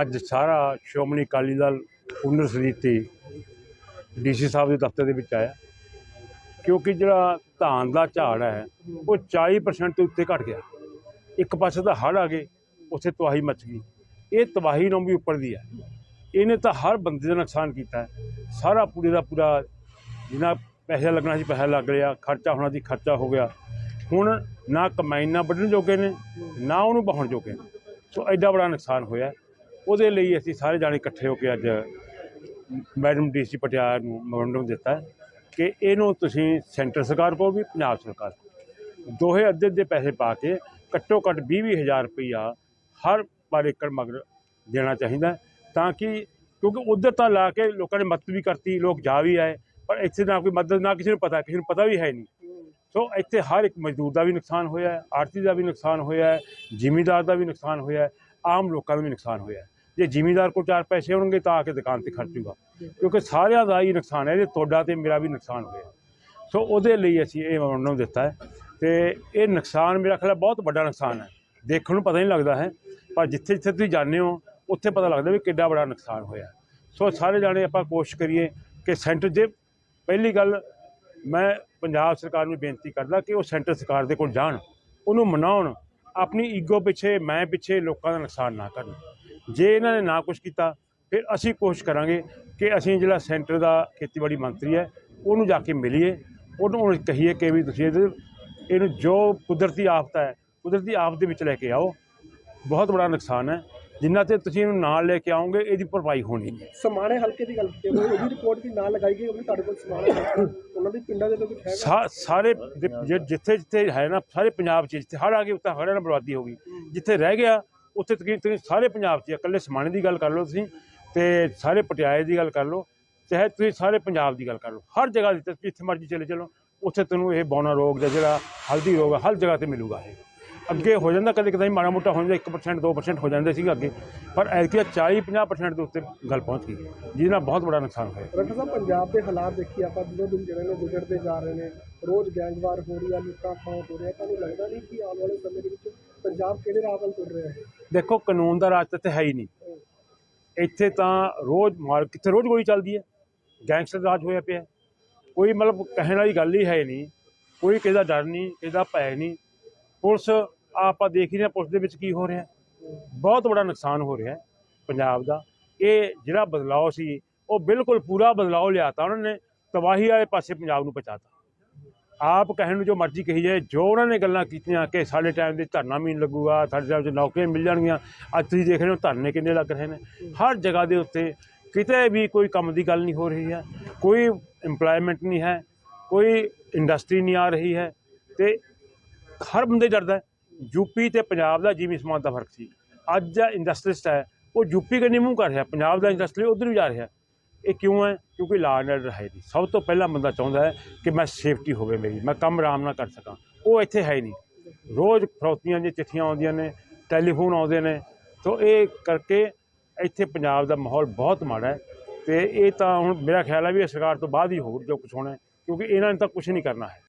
ਅੱਜ ਸਾਰਾ ਸ਼੍ਰੋਮਣੀ ਅਕਾਲੀ ਦਲ ਪੁਨਰ ਸਰੀਤੀ ਡੀਸੀ ਸਾਹਿਬ ਦੇ ਦਫ਼ਤਰ ਦੇ ਵਿੱਚ ਆਇਆ। ਕਿਉਂਕਿ ਜਿਹੜਾ ਧਾਨ ਦਾ ਝਾੜ ਹੈ, ਉਹ 40% ਤੋਂ ਉੱਤੇ ਘਟ ਗਿਆ। ਇੱਕ ਪਾਸੇ ਤਾਂ ਹੜ੍ਹ ਆ ਗਏ, ਉੱਥੇ ਤਬਾਹੀ ਮਚ ਗਈ। ਇਹ ਤਬਾਹੀ ਨੂੰ ਵੀ ਉੱਪਰ ਦੀ ਹੈ। ਇਹਨੇ ਤਾਂ ਹਰ ਬੰਦੇ ਦਾ ਨੁਕਸਾਨ ਕੀਤਾ ਸਾਰਾ ਪੂਰੇ ਦਾ ਪੂਰਾ ਜਿੰਨਾ ਪੈਸਾ ਲੱਗਣਾ ਸੀ, ਪੈਸਾ ਲੱਗ ਰਿਹਾ, ਖਰਚਾ ਹੋਣਾ ਸੀ, ਖਰਚਾ ਹੋ ਗਿਆ। ਹੁਣ ਨਾ ਕਮਾਈ, ਨਾ ਵੱਢਣ ਜੋਗੇ ਨੇ, ਨਾ ਉਹਨੂੰ ਬਹਾਉਣ ਜੋਗੇ ਨੇ। ਸੋ ਐਡਾ ਬੜਾ ਨੁਕਸਾਨ ਹੋਇਆ। ਉਹਦੇ ਲਈ ਅਸੀਂ ਸਾਰੇ ਜਾਣੇ ਇਕੱਠੇ ਹੋ ਕੇ ਅੱਜ ਮੈਡਮ ਡੀਸੀ ਪਟਿਆਲਾ ਨੂੰ ਮੈਮੋਰੰਡਮ ਦਿੱਤਾ ਕਿ ਇਹਨੂੰ ਤੁਸੀਂ ਸੈਂਟਰ ਸਰਕਾਰ ਕੋਲ ਵੀ, ਪੰਜਾਬ ਸਰਕਾਰ ਕੋਲ ਦੋਹੇ ਅੱਧੇ ਦੇ ਪੈਸੇ ਪਾ ਕੇ ਘੱਟੋ ਘੱਟ 20 ਹਜ਼ਾਰ ਰੁਪਈਆ ਹਰ ਪਰ ਏਕੜ ਮਗਰ ਦੇਣਾ ਚਾਹੀਦਾ ਤਾਂ ਕਿ ਕਿਉਂਕਿ ਉਧਰ ਤਾਂ ਲਾ ਕੇ ਲੋਕਾਂ ਨੇ ਮਦਦ ਵੀ ਕਰਤੀ, ਲੋਕ ਜਾ ਵੀ ਆਏ, ਪਰ ਇੱਥੇ ਨਾ ਕੋਈ ਮਦਦ, ਨਾ ਕਿਸੇ ਨੂੰ ਪਤਾ, ਕਿਸੇ ਨੂੰ ਪਤਾ ਵੀ ਹੈ ਨਹੀਂ। ਸੋ ਇੱਥੇ ਹਰ ਇੱਕ ਮਜ਼ਦੂਰ ਦਾ ਵੀ ਨੁਕਸਾਨ ਹੋਇਆ ਹੈ ਆੜਤੀ ਦਾ ਵੀ ਨੁਕਸਾਨ ਹੋਇਆ ਹੈ, ਜ਼ਿਮੀਂਦਾਰ ਦਾ ਵੀ ਨੁਕਸਾਨ ਹੋਇਆ ਹੈ, ਆਮ ਲੋਕਾਂ ਦਾ ਵੀ ਨੁਕਸਾਨ ਹੋਇਆ ਹੈ। ਜੇ ਜ਼ਿਮੀਂਦਾਰ ਕੋਲ ਚਾਰ ਪੈਸੇ ਹੋਣਗੇ ਤਾਂ ਆ ਕੇ ਦੁਕਾਨ ਤੇ ਖਰਚੂਗਾ। ਕਿਉਂਕਿ ਸਾਰਿਆਂ ਦਾ ਹੀ ਨੁਕਸਾਨ ਹੈ ਜੇ ਤੁਹਾਡਾ ਤੇ ਮੇਰਾ ਵੀ ਨੁਕਸਾਨ ਹੋਇਆ। ਸੋ ਉਹਦੇ ਲਈ ਅਸੀਂ ਇਹ ਮੈਮੋਰੰਡਮ ਦਿੱਤਾ ਹੈ ਤੇ ਇਹ ਨੁਕਸਾਨ ਮੇਰਾ ਖਿਆਲ ਬਹੁਤ ਵੱਡਾ ਨੁਕਸਾਨ ਹੈ। ਦੇਖਣ ਨੂੰ ਪਤਾ ਨਹੀਂ ਲੱਗਦਾ ਹੈ, ਪਰ ਜਿੱਥੇ ਜਿੱਥੇ ਤੁਸੀਂ ਜਾਂਦੇ ਹੋ, ਉੱਥੇ ਪਤਾ ਲੱਗਦਾ ਵੀ ਕਿੱਡਾ ਬੜਾ ਨੁਕਸਾਨ ਹੋਇਆ ਸੋ ਸਾਰੇ ਜਾਣੇ ਆਪਾਂ ਕੋਸ਼ਿਸ਼ ਕਰੀਏ ਕਿ ਸੈਂਟਰ ਜੇ ਪਹਿਲੀ ਗੱਲ ਮੈਂ ਪੰਜਾਬ ਸਰਕਾਰ ਨੂੰ ਬੇਨਤੀ ਕਰਦਾ ਕਿ ਉਹ ਸੈਂਟਰ ਸਰਕਾਰ ਦੇ ਕੋਲ ਜਾਣ, ਉਹਨੂੰ ਮਨਾਉਣ, ਆਪਣੀ ਈਗੋ ਪਿੱਛੇ, ਮੈਂ ਪਿੱਛੇ ਲੋਕਾਂ ਦਾ ਨੁਕਸਾਨ ਨਾ ਕਰਨ। ਜੇ ਇਹਨਾਂ ਨੇ ਨਾ ਕੁਝ ਕੀਤਾ ਫਿਰ ਅਸੀਂ ਕੋਸ਼ਿਸ਼ ਕਰਾਂਗੇ ਕਿ ਅਸੀਂ ਜਿਹੜਾ ਸੈਂਟਰ ਦਾ ਖੇਤੀਬਾੜੀ ਮੰਤਰੀ ਹੈ ਉਹਨੂੰ ਜਾ ਕੇ ਮਿਲੀਏ। ਉਹਨੂੰ ਕਹੀਏ ਕਿ ਵੀ ਤੁਸੀਂ ਇਹਦੇ ਇਹਨੂੰ ਜੋ ਕੁਦਰਤੀ ਆਫਤ ਹੈ ਕੁਦਰਤੀ ਆਫਤ ਦੇ ਵਿੱਚ ਲੈ ਕੇ ਆਓ। ਬਹੁਤ ਬੜਾ ਨੁਕਸਾਨ ਹੈ। ਜਿੰਨਾ ਤੇ ਤੁਸੀਂ ਇਹਨੂੰ ਨਾਲ ਲੈ ਕੇ ਆਓਗੇ ਇਹਦੀ ਭਰਪਾਈ ਹੋਣੀ ਹੈ ਸਮਾਣੇ ਹਲਕੇ ਦੀ ਗੱਲ ਕੀਤੀ ਉਹਦੀ ਰਿਪੋਰਟ ਵੀ ਨਾਲ ਲਗਾਈ ਗਈ ਉਹ ਤੁਹਾਡੇ ਕੋਲ ਸਮਾਣੇ ਉਹਨਾਂ ਦੀ ਪਿੰਡਾਂ ਦੇ ਹੈਗਾ ਸਾ- ਸਾਰੇ ਜਿੱਥੇ ਜਿੱਥੇ ਹੈ ਨਾ ਸਾਰੇ ਪੰਜਾਬ 'ਚ ਜਿੱਥੇ ਹੜ੍ਹ ਆ ਗਏ ਉੱਥੇ ਹੜ੍ਹਾਂ ਨਾਲ ਬਰਬਾਦੀ ਹੋ ਗਈ। ਜਿੱਥੇ ਰਹਿ ਗਿਆ ਉੱਥੇ ਤਕਰੀਬਨ ਤਕਰੀਬਨ ਸਾਰੇ ਪੰਜਾਬ 'ਚ ਇਕੱਲੇ ਸਮਾਣੇ ਦੀ ਗੱਲ ਕਰ ਲਓ ਤੁਸੀਂ ਤੇ ਸਾਰੇ ਪਟਿਆਲੇ ਦੀ ਗੱਲ ਕਰ ਲਓ, ਚਾਹੇ ਤੁਸੀਂ ਸਾਰੇ ਪੰਜਾਬ ਦੀ ਗੱਲ ਕਰ ਲਓ, ਹਰ ਜਗ੍ਹਾ ਜਿੱਥੇ ਜਿੱਥੇ ਮਰਜ਼ੀ ਚਲੇ ਚਲੋ, ਉੱਥੇ ਤੁਹਾਨੂੰ ਇਹ ਬੌਨਾ ਰੋਗ ਜਾਂ ਜਿਹੜਾ ਹਲਦੀ ਰੋਗ ਹੈ ਹਰ ਜਗ੍ਹਾ ਤੇ ਮਿਲੂਗਾ ਇਹ। ਅੱਗੇ ਹੋ ਜਾਂਦਾ ਕਦੇ ਕਦੇ ਮਾੜਾ ਮੋਟਾ ਹੋ ਜਾਂਦਾ 1% 2% ਹੋ ਜਾਂਦੇ ਸੀਗੇ ਅੱਗੇ। ਪਰ ਐਤਕੀ 40 50% ਦੇ ਉੱਤੇ ਗੱਲ ਪਹੁੰਚ ਗਈ ਜਿਹਦੇ ਨਾਲ ਬਹੁਤ ਬੜਾ ਨੁਕਸਾਨ ਹੋਇਆ। ਡਾਕਟਰ ਸਾਹਿਬ ਪੰਜਾਬ ਦੇ ਹਾਲਾਤ ਦੇਖੀ ਆਪਾਂ ਦਿਨੋਂ ਦਿਨ ਜਿਹੜੇ ਨੇ ਵਿਗੜਦੇ ਜਾ ਰਹੇ ਨੇ ਰੋਜ਼ ਗੈਂਗਵਾਰ ਹੋ ਰਹੀ ਆ ਲੁੱਟਾਂ ਖਾਂ ਹੋ ਰਿਹਾ ਤੁਹਾਨੂੰ ਲੱਗਦਾ ਨਹੀਂ ਕਿ ਆਉਣ ਵਾਲੇ ਸਮੇਂ ਦੇ ਵਿੱਚ ਪੰਜਾਬ ਕਿਹੜੇ ਰਾਹ ਵੱਲ ਤੁਰ ਰਿਹਾ ਹੈ? ਦੇਖੋ ਕਾਨੂੰਨ ਦਾ ਰਾਜ ਤਾਂ ਹੈ ਹੀ ਨਹੀਂ। ਇੱਥੇ ਤਾਂ ਰੋਜ਼ ਮਾਰ ਕਿੱਥੇ ਰੋਜ਼ ਗੋਲੀ ਚੱਲਦੀ ਹੈ? ਗੈਂਗਸਟਰ ਰਾਜ ਹੋਇਆ ਪਿਆ। ਕੋਈ ਮਤਲਬ ਕਹਿਣ ਵਾਲੀ ਗੱਲ ਹੀ ਹੈ ਨਹੀਂ। ਕੋਈ ਕਿਸੇ ਦਾ ਡਰ ਨਹੀਂ ਕਿਸੇ ਦਾ ਭੈ ਨਹੀਂ। ਪੁਲਿਸ ਆਪਾਂ ਦੇਖ ਹੀ ਰਹੇ ਹਾਂ, ਪੁਲਿਸ ਦੇ ਵਿੱਚ ਕੀ ਹੋ ਰਿਹਾ ਬਹੁਤ ਵੱਡਾ ਨੁਕਸਾਨ ਹੋ ਰਿਹਾ ਪੰਜਾਬ ਦਾ। ਇਹ ਜਿਹੜਾ ਬਦਲਾਅ ਸੀ, ਉਹ ਬਿਲਕੁਲ ਪੂਰਾ ਬਦਲਾਅ ਲਿਆਤਾ ਉਹਨਾਂ ਨੇ, ਤਬਾਹੀ ਵਾਲੇ ਪਾਸੇ ਪੰਜਾਬ ਨੂੰ ਪਹੁੰਚਾਤਾ। ਆਪ ਕਹਿਣ ਨੂੰ ਜੋ ਮਰਜ਼ੀ ਕਹੀ ਜਾਏ, ਜੋ ਉਹਨਾਂ ਨੇ ਗੱਲਾਂ ਕੀਤੀਆਂ ਕਿ ਸਾਡੇ ਟਾਈਮ ਦੇ ਧਰਨਾ ਵੀ ਨਹੀਂ ਲੱਗੂਗਾ, ਸਾਡੇ ਟਾਈਮ 'ਚ ਨੌਕਰੀਆਂ ਮਿਲ ਜਾਣਗੀਆਂ, ਅੱਜ ਤੁਸੀਂ ਦੇਖ ਰਹੇ ਹੋ ਧਰਨੇ ਕਿੰਨੇ ਲੱਗ ਰਹੇ ਨੇ। ਹਰ ਜਗ੍ਹਾ ਦੇ ਉੱਤੇ ਕਿਤੇ ਵੀ ਕੋਈ ਕੰਮ ਦੀ ਗੱਲ ਨਹੀਂ ਹੋ ਰਹੀ ਹੈ, ਕੋਈ EMPLOYMENT ਨਹੀਂ ਹੈ, ਕੋਈ ਇੰਡਸਟਰੀ ਨਹੀਂ ਆ ਰਹੀ ਹੈ ਤੇ ਹਰ ਬੰਦੇ ਡਰਦਾ ਯੂਪੀ ਤੇ ਪੰਜਾਬ ਦਾ ਜਿਵੇਂ ਸਮਾਨ ਦਾ ਫ਼ਰਕ ਸੀ। ਅੱਜ ਦਾ ਇੰਡਸਟਰੀਸਟ ਹੈ, ਉਹ ਯੂਪੀ ਕੰਨੀ ਮੂੰਹ ਕਰ ਰਿਹਾ, ਪੰਜਾਬ ਦਾ ਇੰਡਸਟਰੀ ਉਧਰ ਵੀ ਜਾ ਰਿਹਾ। ਇਹ ਕਿਉਂ ਹੈ? ਕਿਉਂਕਿ ਲਾ ਐਂਡ ਆਰਡਰ ਹੈ ਨਹੀਂ। ਸਭ ਤੋਂ ਪਹਿਲਾਂ ਬੰਦਾ ਚਾਹੁੰਦਾ ਹੈ ਕਿ ਮੈਂ ਸੇਫਟੀ ਹੋਵੇ ਮੇਰੀ, ਮੈਂ ਕੰਮ ਆਰਾਮ ਨਾਲ ਕਰ ਸਕਾਂ। ਉਹ ਇੱਥੇ ਹੈ ਹੀ ਨਹੀਂ। ਰੋਜ਼ ਫਰੌਤੀਆਂ ਦੀਆਂ ਚਿੱਠੀਆਂ ਆਉਂਦੀਆਂ ਨੇ ਟੈਲੀਫੋਨ ਆਉਂਦੇ ਨੇ। ਸੋ ਇਹ ਕਰਕੇ ਇੱਥੇ ਪੰਜਾਬ ਦਾ ਮਾਹੌਲ ਬਹੁਤ ਮਾੜਾ ਹੈ। ਤੇ ਇਹ ਤਾਂ ਹੁਣ ਮੇਰਾ ਖਿਆਲ ਹੈ ਵੀ ਇਹ ਸਰਕਾਰ ਤੋਂ ਬਾਅਦ ਹੀ ਹੋਰ ਜੋ ਕੁਝ ਹੋਣਾ ਕਿਉਂਕਿ ਇਹਨਾਂ ਨੇ ਤਾਂ ਕੁਝ ਨਹੀਂ ਕਰਨਾ ਹੈ।